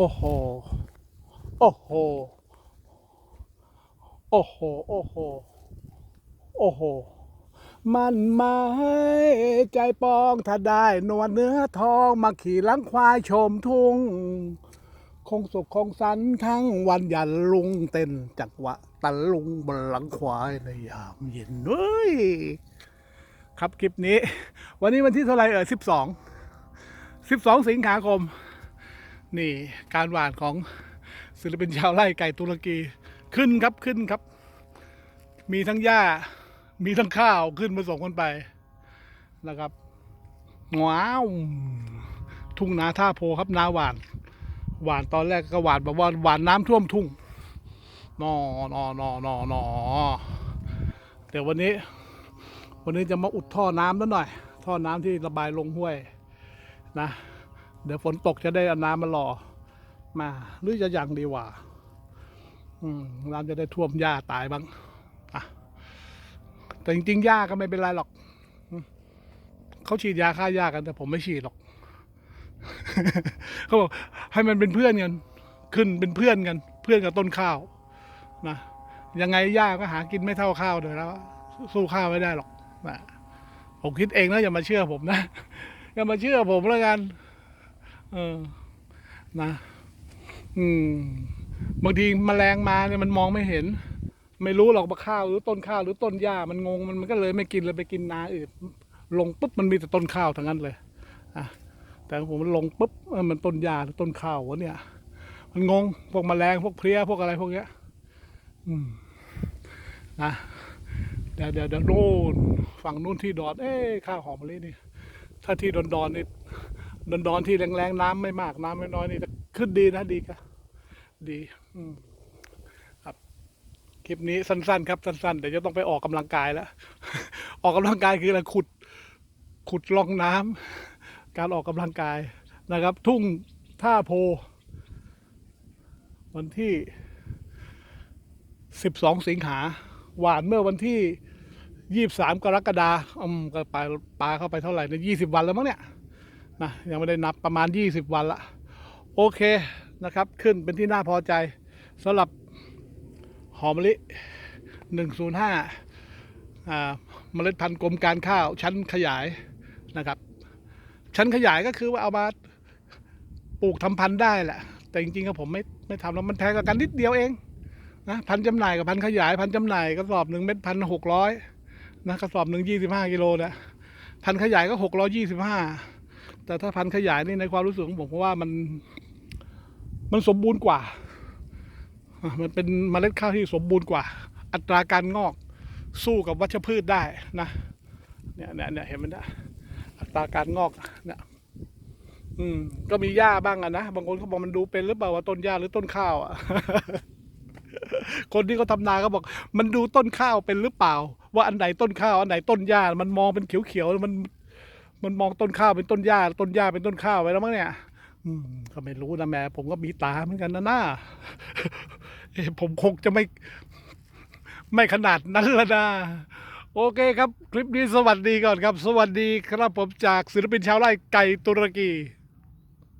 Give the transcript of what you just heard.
โอ้โห โอ้โห โอ้โห โอ้โห โอ้โห มันไม้ใจปองถ้าได้นวลเนื้อทองมาขี่หลังควายชมทุ่ง คงสุขคงสันทั้งวันยันลุงเต้นจักวะตะลุงบนหลังควายในยามเย็นเว้ย ครับคลิปนี้ วันนี้วันที่เท่าไหร่เออสิบสอง สิบสองสิงหาคม นี่การหวานของศิลปินชาวไร่ไก่ตุรกีขึ้นครับขึ้นครับ มีทั้งหญ้า มีทั้งข้าวขึ้นมาส่งกันไปนะครับว้าวทุ่งนาท่าโพครับนาหวาน หวานตอนแรกก็หวานแบบว่าหวานน้ำท่วมทุ่งนอนอนอนอนอเดี๋ยววันนี้ วันนี้จะมาอุดท่อน้ำนิดหน่อย ท่อน้ำที่ระบายลงห้วยนะ เดี๋ยวฝนตกจะได้เอาน้ำมารอมาหรือจะยังดีกว่าอืมน้ำจะได้ท่วมหญ้าตายบ้างอะแต่จริงๆหญ้าก็ไม่เป็นไรหรอกเขาฉีดยาฆ่าหญ้ากันแต่ผมไม่ฉีดหรอกเขาบอกให้มันเป็นเพื่อนกันขึ้นเป็นเพื่อนกัน เพื่อนกับต้นข้าวนะยังไงหญ้าก็หากินไม่เท่าข้าวเลยแล้วสู้ข้าวไม่ได้หรอกนะผมคิดเองนะอย่ามาเชื่อผมนะอย่ามาเชื่อผมแล้วกัน เออ นะ อืม บางทีมแมลงมาเนี่ยมันมองไม่เห็น ไม่รู้หรอกว่าข้าวหรือต้นข้าวหรือต้นหญ้ามันงงมันมันก็เลยไม่กินเลยไปกินนาอื่นลงปุ๊บมันมีแต่ต้นข้าวทั้งนั้นเลยอะแต่ผมมันลงปุ๊บมันต้นหญ้าหรือต้นข้าววะเนี่ย มันงงพวกแมลงพวกเพลี้ยพวกอะไรพวกเนี้ย อืม นะเดี๋ยวเดี๋ยวเดี๋ยวโน่นฝั่งนู้นที่ดอน เอ้ข้าวหอมมะลินี่ ถ้าที่ดอนดอนนี่ ดอนดอนๆที่แรงๆน้ำไม่มากน้ำไม่น้อยนี่จะขึ้นดีนะดีก็ดีอืมครับคลิปนี้สั้นๆ ครับสั้นๆเดี๋ยวจะต้องไปออกกำลังกายแล้ว ออกกำลังกายคืออะไรขุด ขุดลองน้ำการออกกำลังกายนะครับ ทุ่งท่าโพ วันที่12สิงหาหวานเมื่อวันที่23กรกฎาคมก็ปลาปลาเข้าไปเท่าไหร่ในย20วันแล้วมั้งเนี่ย นะยังไม่ได้นับประมาณ 20 วันละโอเคนะครับ ขึ้นเป็นที่น่าพอใจสำหรับหอมมะลิ 105อ่าเมล็ดพันธุ์กรมการข้าวชั้นขยายนะครับ ชั้นขยายก็คือว่าเอามาปลูกทำพันธุ์ได้แหละ แต่จริงๆก็ผมไม่ไม่ทำแล้วมันแพงกว่ากันนิดเดียวเองนะพันจำหน่ายกับพันขยายพันจำหน่ายกระสอบหนึ่งเม็ดพันหกร้อยนะกระสอบหนึ่งยี่สิบห้ากิโลเนี่ยพันขยายก็หกร้อยี่สิบห้า แต่ถ้าพันธุ์ขยายนี่ในความรู้สึกของผมเพราะว่ามัน มันสมบูรณ์กว่า มันเป็นเมล็ดข้าวที่สมบูรณ์กว่า อัตราการงอกสู้กับวัชพืชได้นะเนี่ยเนี่ยเนี่ยเห็นไหมนะอัตราการงอกเนี่ยอืมก็มีหญ้าบ้างอะนะบางคนเขาบอกมันดูเป็นหรือเปล่าว่าต้นหญ้าหรือต้นข้าวอะคนที่เขาทำนาก็บอก มันดูต้นข้าวเป็นหรือเปล่า ว่าอันไหนต้นข้าวอันไหนต้นหญ้ามันมองเป็นเขียวๆมัน มันมองต้นข้าวเป็นต้นหญ้าต้นหญ้าเป็นต้นข้าวไว้แล้วมั้งเนี่ย อืมก็ไม่รู้นะแม่ผมก็มีตาเหมือนกันนะน้าผมคงจะไม่ ไม่ขนาดนั้นละนะโอเคครับ คลิปนี้สวัสดีก่อนครับ สวัสดีครับผมจากศิลปินชาวไร่ไก่ตุรกี